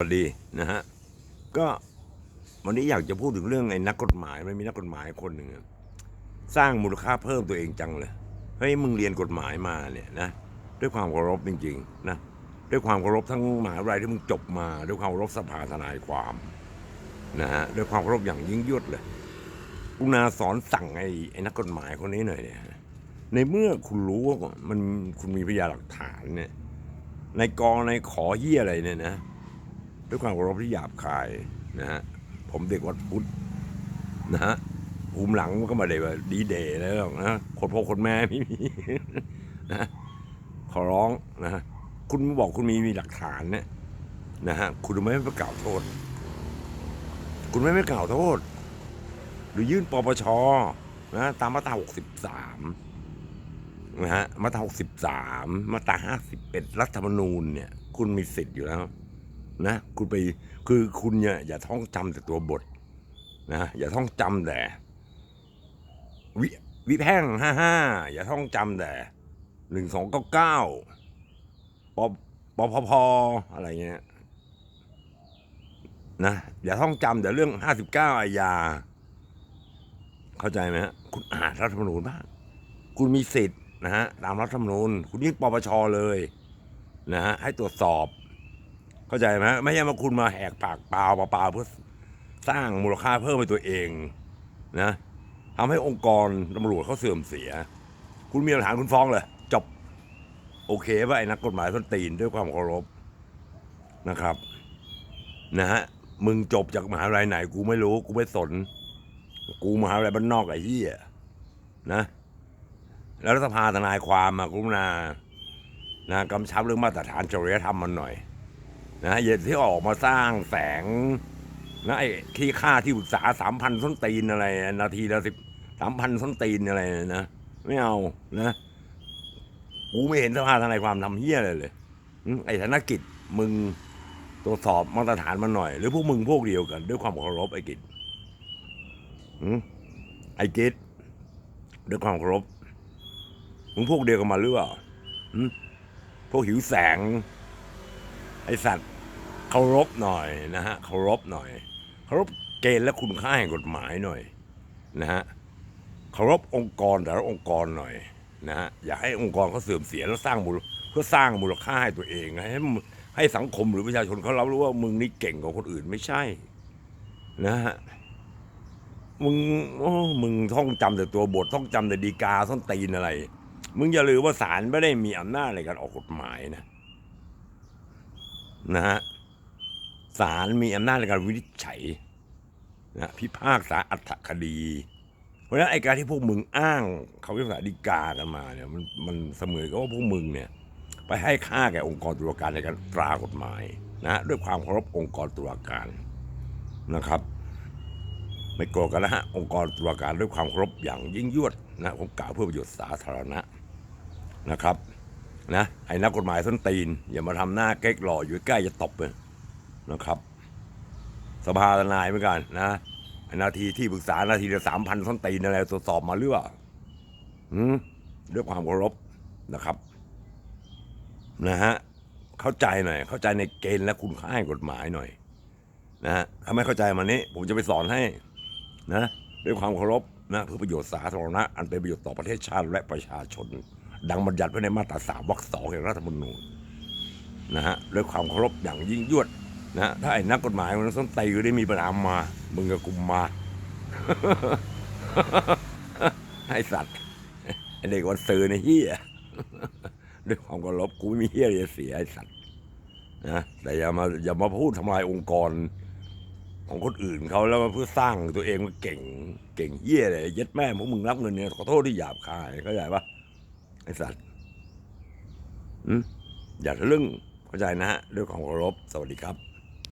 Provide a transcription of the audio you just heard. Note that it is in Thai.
สวัสดีนะฮะก็วันนี้อยากจะพูดถึงเรื่องไอ้นักกฎหมายมันมีนักกฎหมายคนหนึ่งสร้างมูลค่าเพิ่มตัวเองจังเลยเฮ้ยมึงเรียนกฎหมายมาเนี่ยนะด้วยความเคารพจริงๆนะด้วยความเคารพทั้งมหาวิทยาลัยที่มึงจบมา ด้วยความเคารพสภาทนายความนะฮะด้วยความเคารพอย่างยิ่งยวดเลยกุณาสอนสั่งไอ้ไอ้นักกฎหมายคนนี้หน่อยเนี่ยในเมื่อคุณรู้ว่ามันคุณมีพยานหลักฐานเนี่ยในกองในขอเยี่ยอะไรเนี่ยนะ ด้วยความเคารพที่หยาบคายนะฮะผมเด็กวัดพุทธนะฮะภูมิหลังมันก็มาได้ว่าดีเดย์แล้วหรอกนะคนพ่อคนแม่ไม่มีนะขอร้องนะฮะคุณบอกคุณมีมีหลักฐานเนี่ยนะฮะคุณไมไปกล่าวโทษ คุณไม่ไม่กล่าวโทษ หรือยื่นปปชนะตามมาตรา63นะฮะมาตรา63มาตรา51 รัฐธรรมนูญเนี่ย คุณมีสิทธิ์อยู่แล้ว นะคุณไปคือคุณเนี่ยอย่าท่องจำแต่ตัวบทนะอย่าท่องจำแต่วิวิแพ่งห้าห้าอย่าท่องจำแต่หนึ่งสองเก้าเก้าปปพพอะไรเงี้ยนะอย่าท่องจำแต่เรื่องห้าสิบเก้าอาญาเข้าใจไหมฮะคุณอ่านรัฐธรรมนูญบ้างคุณมีสิทธิ์นะฮะตามรัฐธรรมนูญ คุณยื่นปปชเลยนะฮะให้ตรวจสอบ เข้าใจไหมไม่ใช่มาคุณมาแหกปากเปล่าเปล่าเพื่อสร้างมูลค่าเพิ่มให้ตัวเองนะทำให้องค์กรตำรวจเขาเสื่อมเสีย คุณมีหลักฐานคุณฟ้องเลยจบ โอเคป่ะไอ้นักกฎหมายส้นตีนด้วยความเคารพนะครับ นะฮะมึงจบจากมหาวิทยาลัยไหน กูไม่รู้ กูไม่สน กูมหาวิทยาลัยบ้านนอกไอ้เหี้ยนะ แล้วรัฐสภาทนายความมากุณานะกำชับเรื่องมาตรฐานจริยธรรมมันหน่อย นะอย่าที่ออกมาสร้างแสงนะไอ้ที่ค่าที่ปรึกษาสามพันส้นตีนอะไร นาทีละสิบสามพันส้นตีนอะไรนะไม่เอานะกูไม่เห็นสภาทนายความทำเฮี้ยอะไรเลยไอ้ธนกิจมึงตรวจสอบมาตรฐานมันหน่อย หรือพวกมึงพวกเดียวกัน ด้วยความเคารพไอ้กิจอืมไอ้กิจด้วยความเคารพมึงพวกเดียวกันมาหรือเปล่าอืมพวกหิวแสง ไอสัตว์เคารพหน่อยนะฮะเคารพหน่อยเคารพเกณฑ์และคุณค่าแห่งกฎหมายหน่อยนะฮะเคารพองค์กรแต่ละองค์กรหน่อยนะฮะอย่าให้องค์กรเขาเสื่อมเสียแล้วสร้างมูลเพื่อสร้างมูลค่าให้ตัวเองให้ให้สังคมหรือประชาชนเขารับรู้ว่ามึงนี่เก่งกว่าคนอื่นไม่ใช่ นะฮะมึงโอ้มึงท่องจำแต่ตัวบทท่องจำแต่ดีกาท่องตีนอะไร มึงอย่าลืมว่าศาลไม่ได้มีอำนาจในการออกกฎหมายนะ นะฮะศาลมีอำนาจในการวินิจฉัยนะพิพากษาอัตถคดี เพราะฉะนั้นไอ้การที่พวกมึงอ้างเขาพิพากษาฎีกากันมาเนี่ยมันมันเสมือนกับว่าพวกมึงเนี่ยไปให้ค่าแก่องค์กรตุลาการในการตรากฎหมายนะฮะด้วยความเคารพองค์กรตุลาการนะครับ ไม่โกรธกันนะฮะองค์กรตุลาการด้วยความเคารพอย่างยิ่งยวดนะผมกล่าวเพื่อประโยชน์สาธารณะนะครับ นะไอ้นักกฎหมายส้นตีน อย่ามาทำหน้าเก๊กหล่ออยู่ใกล้จะตบเลยนะครับ สภาทนายเหมือนกันนะไอ้นาทีที่ปรึกษานาทีละสามพันส้นตีนอะไรตรวจสอบมาหรือเปล่าอืมด้วยความเคารพนะครับ นะฮะเข้าใจหน่อยเข้าใจในเกณฑ์และคุณค่าแห่งกฎหมายหน่อย นะฮะถ้าไม่เข้าใจมันนี้ ผมจะไปสอนให้นะด้วยความเคารพนะเพื่อประโยชน์สาธารณะอันเป็นประโยชน์ต่อประเทศชาติและประชาชน ดังบัญญัติไว้ในมาตราสามวรรคสองแห่งรัฐธรรมนูญนะฮะด้วยความเคารพอย่างยิ่งยวดนะฮะถ้าไอ้นักกฎหมายมันต้องตีก็ได้มีปัญหามา มึงกับกูมมาไอ้สัตว์ไอ้เด็กวันซื้อในเฮียด้วยความเคารพกูไม่มีเฮียจะเสียไอ้สัตว์นะแต่อย่ามาอย่ามาพูดทำลายองค์กรของคนอื่นเขาแล้วมาเพื่อสร้างตัวเองมาเก่ง เก่งเยี่ยเลยย็ดแม่พวกมึงรับเงินเนี่ยขอโทษที่หยาบคายเข้าใจปะ ไอสัตว์อืมอย่าทะลึ่งเข้าใจนะฮะด้วยความเคารพสวัสดีครับ